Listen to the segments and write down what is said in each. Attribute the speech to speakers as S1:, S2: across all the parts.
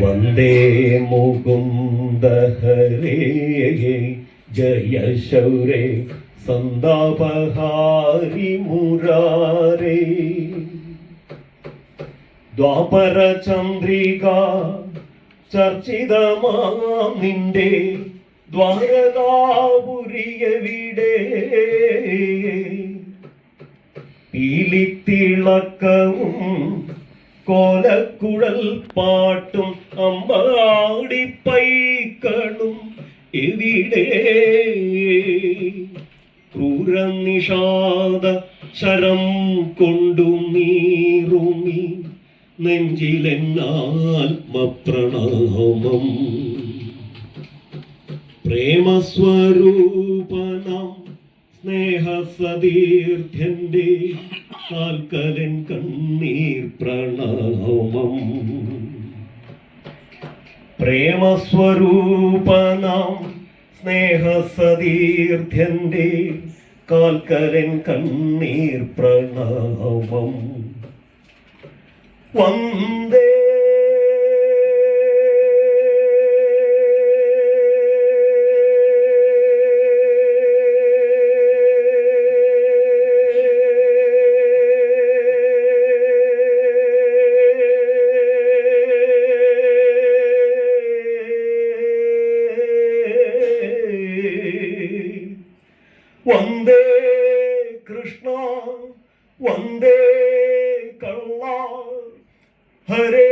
S1: വന്ദേ മുകുന്ദഹരേ ജയ ശൗരേ സന്താപഹാരി മുരാരേ. ദ്വാപരചന്ദ്രിക ചർച്ചിതമാം നിന്റെ ദ്വാരകാപുരിയവിടെ പീലിത്തിളക്കവും കോലക്കുഴൽ പാട്ടും അമ്പാടിപ്പൈക്കളും എവിടെ? ക്രൂരനിഷാദ ശരം കൊണ്ടു നീറുമി നെഞ്ചിലെന്നാത്മപ്രണാമം പ്രേമസ്വരൂപനം സ്നേഹസതീർത്ഥ്യന്റെ കാൽക്കലൻ കണ്ണീർ പ്രണാമം. പ്രേമസ്വരൂപനാം സ്നേഹസതീർത്ഥ്യന്റെ കാൽക്കരൻ കണ്ണീർ പ്രണാമം. വന്ദേ വന്ദേ ഹരേ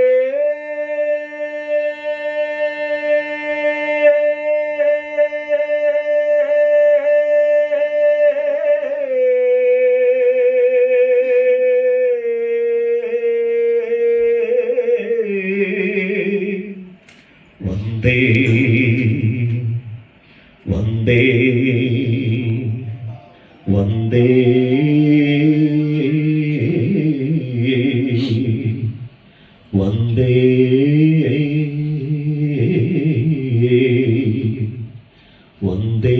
S1: വന്ദേ വന്ദേ വന്ദേ വന്ദേ വന്ദേ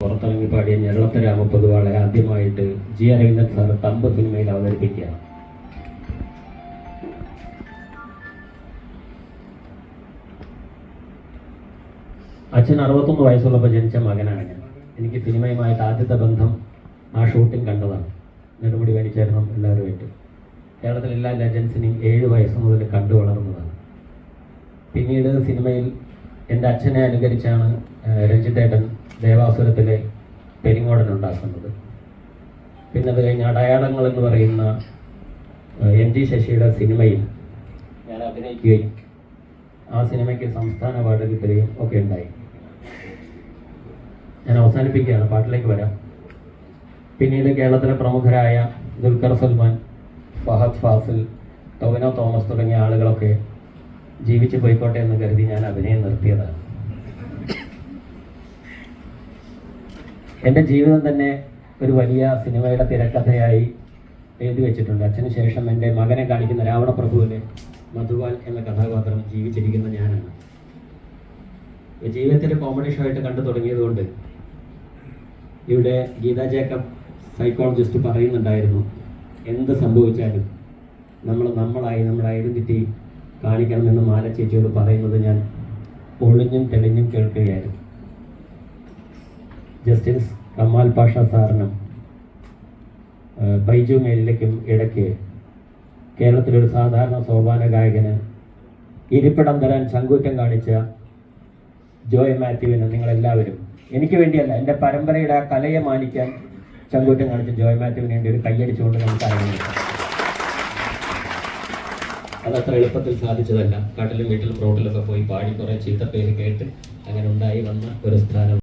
S2: പുറത്തിറങ്ങി പാടിയ ഞരളത്തെ രാമപൊതുവാളെ ആദ്യമായിട്ട് ജി അരവിന്ദൻ സാർ തമ്പ് സിനിമയിൽ അവതരിപ്പിക്കുകയാണ്. അച്ഛൻ അറുപത്തൊന്ന് വയസ്സുള്ളപ്പോൾ ജനിച്ച മകനാണ് ഞാൻ. എനിക്ക് സിനിമയുമായിട്ട് ആദ്യത്തെ ബന്ധം ആ ഷൂട്ടിംഗ് കണ്ടതാണ്. നെടുമുടി വേണിച്ചേരണം എല്ലാവരുമായിട്ട് കേരളത്തിലെ എല്ലാ ലെജൻസിനെയും ഏഴ് വയസ്സ് മുതൽ കണ്ടു വളർന്നതാണ്. പിന്നീട് സിനിമയിൽ എന്റെ അച്ഛനെ അനുകരിച്ചാണ് രഞ്ജിത്തേട്ടൻ ദേവാസുരത്തിലെ പെരിങ്ങോടൻ ഉണ്ടാക്കുന്നത്. പിന്നെ അത് കഴിഞ്ഞ് അടയാളങ്ങൾ എന്ന് പറയുന്ന എം ജി ശശിയുടെ സിനിമയിൽ ഞാൻ അഭിനയിക്കുകയും ആ സിനിമയ്ക്ക് സംസ്ഥാന അവാർഡ് ഒക്കെ ഉണ്ടായി. ഞാൻ അവസാനിപ്പിക്കുകയാണ് പാട്ടിലേക്ക് വരാം. പിന്നീട് കേരളത്തിലെ പ്രമുഖരായ ദുൽഖർ സൽമാൻ ഫഹദ് ഫാസിൽ ടൊവിനോ തോമസ് തുടങ്ങിയ ആളുകളൊക്കെ ജീവിച്ചു പോയിക്കോട്ടെ എന്ന് കരുതി ഞാൻ അഭിനയം നിർത്തിയതാണ്. എന്റെ ജീവിതം തന്നെ ഒരു വലിയ സിനിമയുടെ തിരക്കഥയായി എഴുതി വെച്ചിട്ടുണ്ട്. അച്ഛന് ശേഷം എന്റെ മകനെ കാണിക്കുന്ന രാവണപ്രഭുവിലെ മധുവാൽ എന്ന കഥാപാത്രം ജീവിച്ചിരിക്കുന്ന ഞാനാണ്. ഈ ജീവിതത്തിലെ കോമഡി ആയിട്ട് കണ്ടു തുടങ്ങിയതുകൊണ്ട് ഇവിടെ ഗീതാ ജേക്കബ് സൈക്കോളജിസ്റ്റ് പറയുന്നുണ്ടായിരുന്നു എന്ത് സംഭവിച്ചാലും നമ്മൾ നമ്മളായി നമ്മുടെ ഐഡന്റിറ്റി കാണിക്കണമെന്ന് മാല ചേച്ചിയോട് പറയുന്നത് ഞാൻ ഒളിഞ്ഞും തെളിഞ്ഞും കേൾക്കുകയായിരുന്നു. ജസ്റ്റിസ് കമാൽ പാഷ സാറിനും ബൈജു മേലിലേക്കും ഇടയ്ക്ക് കേരളത്തിലൊരു സാധാരണ സോപാന ഗായകന് ഇരിപ്പിടം തരാൻ ചങ്കൂറ്റം കാണിച്ച ജോയ് മാത്യുവിന് നിങ്ങളെല്ലാവരും. എനിക്ക് വേണ്ടിയല്ല എന്റെ പരമ്പരയുടെ ആ കലയെ മാനിക്കാൻ ചങ്കൂറ്റം കാണിച്ച ജോയ് മാത്യുവിന് വേണ്ടി ഒരു കൈയടിച്ചുകൊണ്ട് നമുക്ക് അറിയാം അതത്ര എളുപ്പത്തിൽ സാധിച്ചതല്ല. കാട്ടിലും വീട്ടിലും റോഡിലൊക്കെ പോയി പാടി കുറേ പേര് കേട്ട് അങ്ങനെ ഉണ്ടായി വന്ന ഒരു സ്ഥാനം.